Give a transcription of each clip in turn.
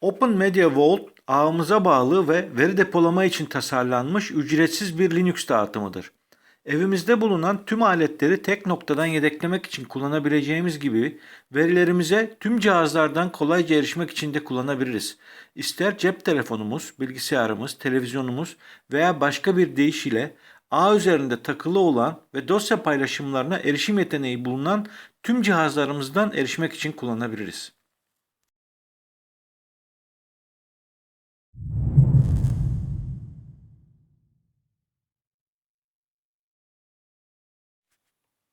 Open Media Vault ağımıza bağlı ve veri depolama için tasarlanmış ücretsiz bir Linux dağıtımıdır. Evimizde bulunan tüm aletleri tek noktadan yedeklemek için kullanabileceğimiz gibi verilerimize tüm cihazlardan kolayca erişmek için de kullanabiliriz. İster cep telefonumuz, bilgisayarımız, televizyonumuz veya başka bir deyişiyle ağ üzerinde takılı olan ve dosya paylaşımlarına erişim yeteneği bulunan tüm cihazlarımızdan erişmek için kullanabiliriz.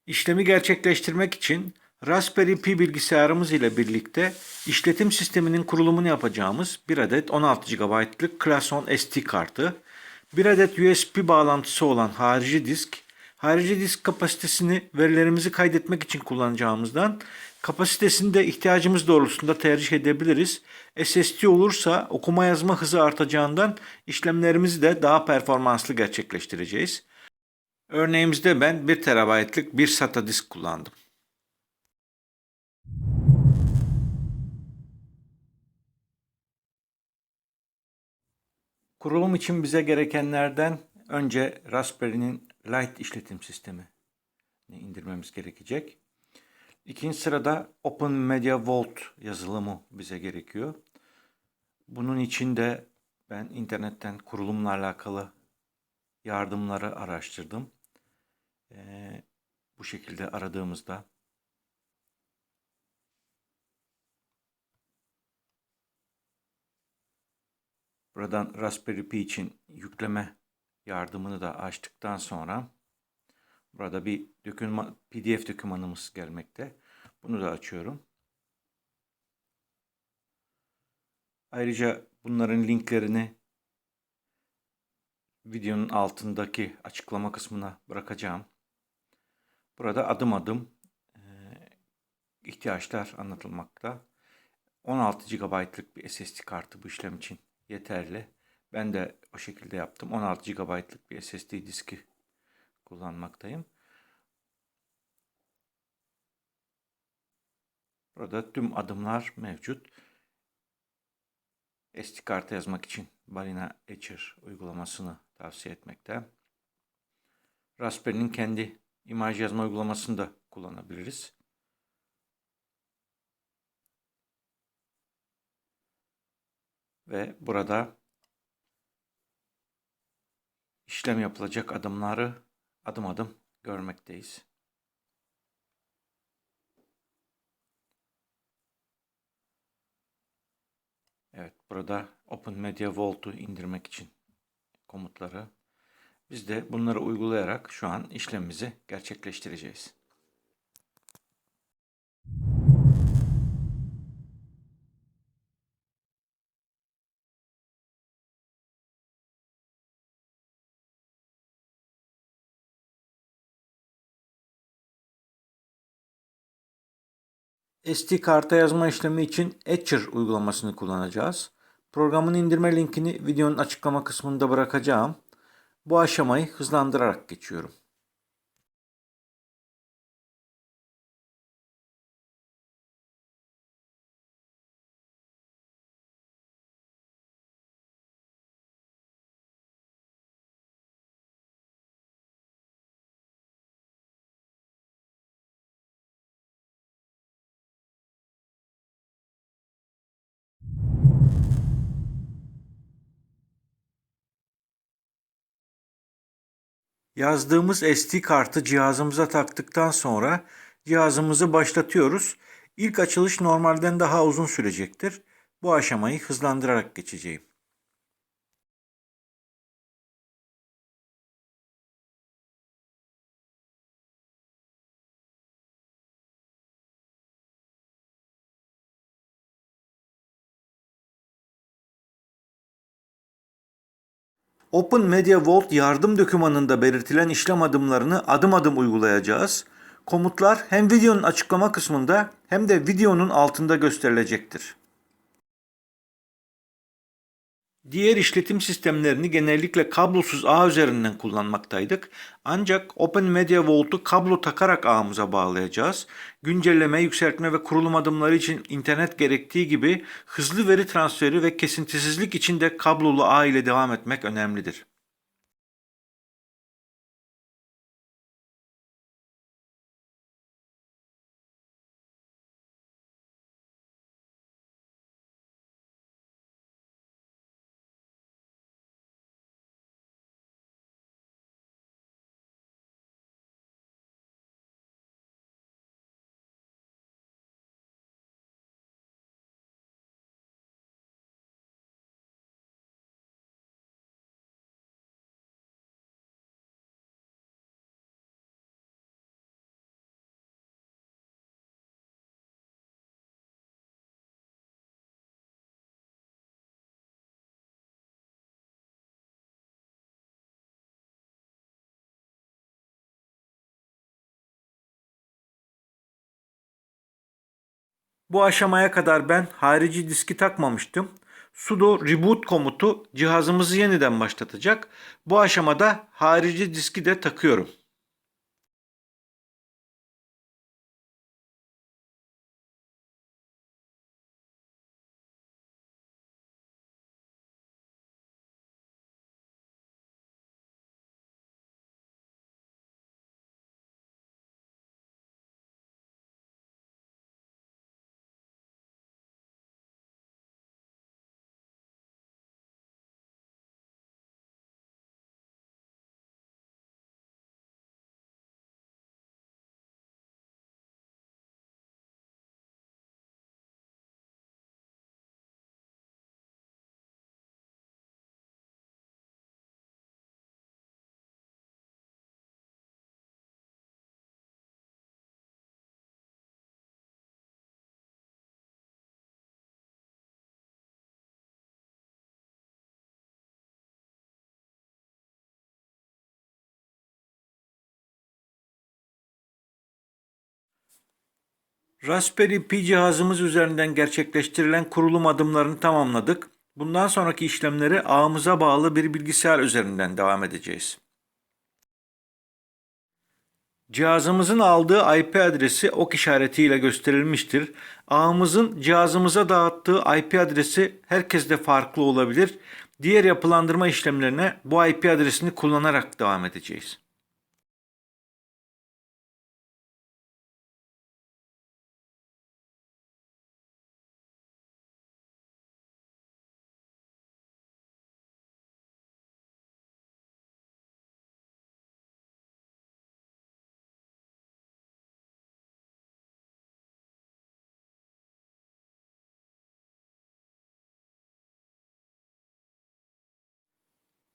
İşlemi gerçekleştirmek için Raspberry Pi bilgisayarımız ile birlikte işletim sisteminin kurulumunu yapacağımız bir adet 16 GB'lık Class 10 SD kartı, bir adet USB bağlantısı olan harici disk, harici disk kapasitesini verilerimizi kaydetmek için kullanacağımızdan kapasitesini de ihtiyacımız doğrultusunda tercih edebiliriz. SSD olursa okuma yazma hızı artacağından işlemlerimizi de daha performanslı gerçekleştireceğiz. Örneğimizde ben 1 TB'lık bir SATA disk kullandım. Kurulum için bize gerekenlerden önce Raspberry'nin Lite işletim sistemi indirmemiz gerekecek. İkinci sırada Open Media Vault yazılımı bize gerekiyor. Bunun için de ben internetten kurulumla alakalı yardımları araştırdım. Ee, bu şekilde aradığımızda buradan Raspberry Pi için yükleme yardımını da açtıktan sonra burada bir doküman, PDF dokümanımız gelmekte. Bunu da açıyorum. Ayrıca bunların linklerini videonun altındaki açıklama kısmına bırakacağım. Burada adım adım ihtiyaçlar anlatılmakta. 16 GB'lık bir SSD kartı bu işlem için yeterli. Ben de o şekilde yaptım. 16 GB'lık bir SSD diski kullanmaktayım. Burada tüm adımlar mevcut. SD kartı yazmak için Balina Etcher uygulamasını tavsiye etmekte. Raspberry'nin kendi imaj yazma uygulamasını da kullanabiliriz. Ve burada işlem yapılacak adımları adım adım görmekteyiz. Evet, burada Open Media Vault'u indirmek için komutları. Biz de bunları uygulayarak şu an işlemimizi gerçekleştireceğiz. SD karta yazma işlemi için Etcher uygulamasını kullanacağız. Programın indirme linkini videonun açıklama kısmında bırakacağım. Bu aşamayı hızlandırarak geçiyorum. Yazdığımız SD kartı cihazımıza taktıktan sonra cihazımızı başlatıyoruz. İlk açılış normalden daha uzun sürecektir. Bu aşamayı hızlandırarak geçeceğim. Open Media Vault yardım dokümanında belirtilen işlem adımlarını adım adım uygulayacağız. Komutlar hem videonun açıklama kısmında hem de videonun altında gösterilecektir. Diğer işletim sistemlerini genellikle kablosuz ağ üzerinden kullanmaktaydık. Ancak Open Media Vault'u kablo takarak ağımıza bağlayacağız. Güncelleme, yükseltme ve kurulum adımları için internet gerektiği gibi hızlı veri transferi ve kesintisizlik için de kablolu ağ ile devam etmek önemlidir. Bu aşamaya kadar ben harici diski takmamıştım. sudo reboot komutu cihazımızı yeniden başlatacak. Bu aşamada harici diski de takıyorum. Raspberry Pi cihazımız üzerinden gerçekleştirilen kurulum adımlarını tamamladık. Bundan sonraki işlemleri ağımıza bağlı bir bilgisayar üzerinden devam edeceğiz. Cihazımızın aldığı IP adresi ok işaretiyle gösterilmiştir. Ağımızın cihazımıza dağıttığı IP adresi herkeste farklı olabilir. Diğer yapılandırma işlemlerine bu IP adresini kullanarak devam edeceğiz.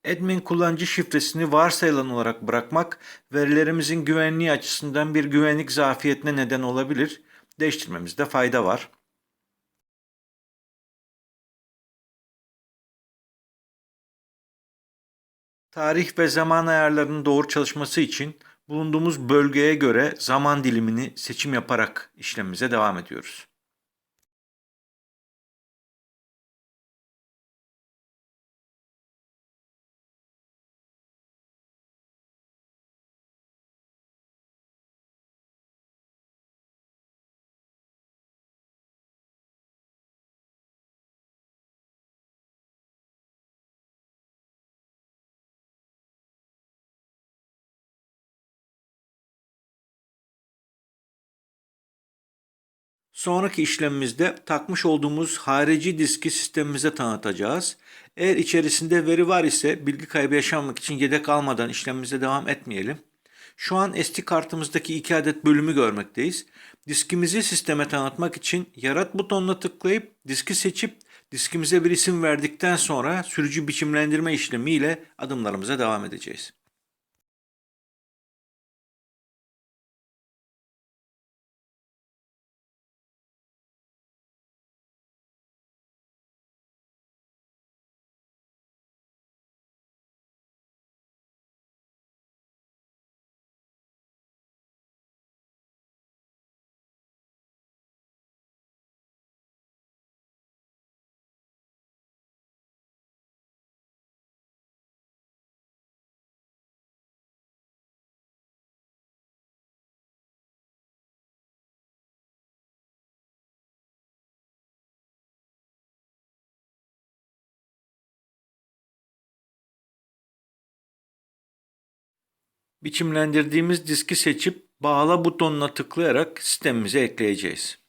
Admin kullanıcı şifresini varsayılan olarak bırakmak verilerimizin güvenliği açısından bir güvenlik zafiyetine neden olabilir. Değiştirmemizde fayda var. Tarih ve zaman ayarlarının doğru çalışması için bulunduğumuz bölgeye göre zaman dilimini seçim yaparak işlemimize devam ediyoruz. Sonraki işlemimizde takmış olduğumuz harici diski sistemimize tanıtacağız. Eğer içerisinde veri var ise bilgi kaybı yaşanmak için yedek almadan işlemimize devam etmeyelim. Şu an SD kartımızdaki iki adet bölümü görmekteyiz. Diskimizi sisteme tanıtmak için yarat butonuna tıklayıp diski seçip diskimize bir isim verdikten sonra sürücü biçimlendirme işlemi ile adımlarımıza devam edeceğiz. Biçimlendirdiğimiz diski seçip bağla butonuna tıklayarak sistemimize ekleyeceğiz.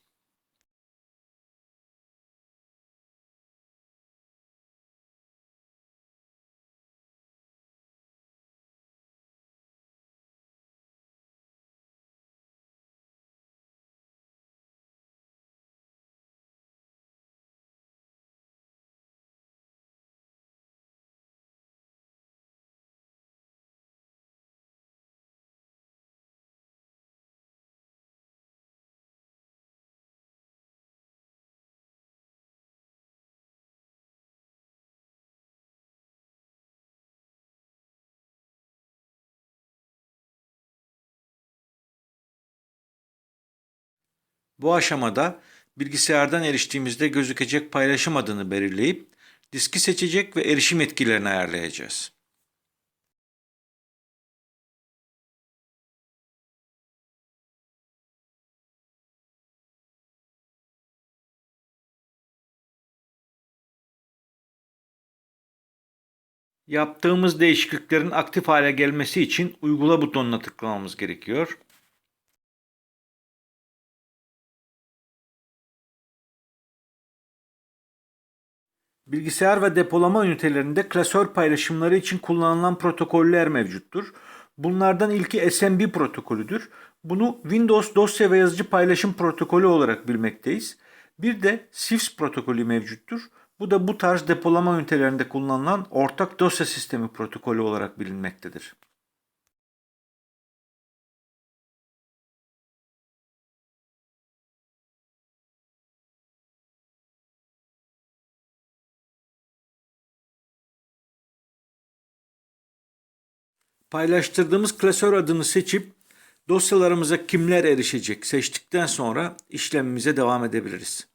Bu aşamada bilgisayardan eriştiğimizde gözükecek paylaşım adını belirleyip diski seçecek ve erişim etkilerini ayarlayacağız. Yaptığımız değişikliklerin aktif hale gelmesi için uygula butonuna tıklamamız gerekiyor. Bilgisayar ve depolama ünitelerinde klasör paylaşımları için kullanılan protokoller mevcuttur. Bunlardan ilki SMB protokolüdür. Bunu Windows dosya ve yazıcı paylaşım protokolü olarak bilmekteyiz. Bir de CIFS protokolü mevcuttur. Bu da bu tarz depolama ünitelerinde kullanılan ortak dosya sistemi protokolü olarak bilinmektedir. Paylaştırdığımız klasör adını seçip dosyalarımıza kimler erişecek seçtikten sonra işlemimize devam edebiliriz.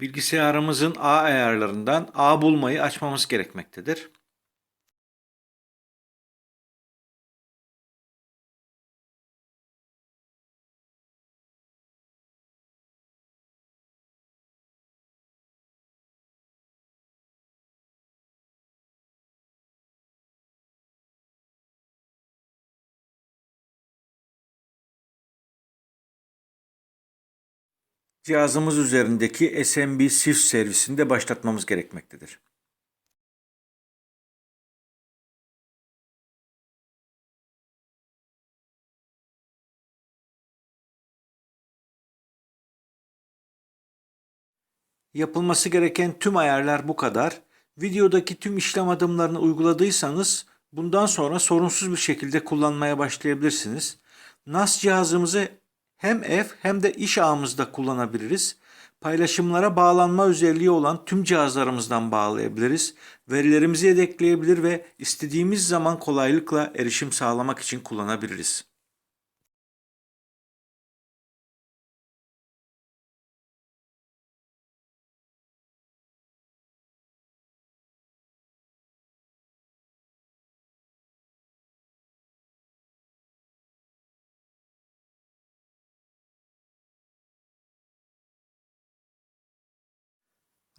Bilgisayarımızın ağ ayarlarından ağ bulmayı açmamız gerekmektedir. Cihazımız üzerindeki SMB SIF servisini de başlatmamız gerekmektedir. Yapılması gereken tüm ayarlar bu kadar. Videodaki tüm işlem adımlarını uyguladıysanız bundan sonra sorunsuz bir şekilde kullanmaya başlayabilirsiniz. NAS cihazımızı hem ev hem de iş ağımızda kullanabiliriz. Paylaşımlara bağlanma özelliği olan tüm cihazlarımızdan bağlayabiliriz. Verilerimizi yedekleyebilir ve istediğimiz zaman kolaylıkla erişim sağlamak için kullanabiliriz.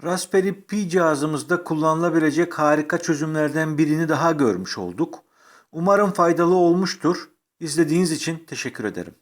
Raspberry Pi cihazımızda kullanılabilecek harika çözümlerden birini daha görmüş olduk. Umarım faydalı olmuştur. İzlediğiniz için teşekkür ederim.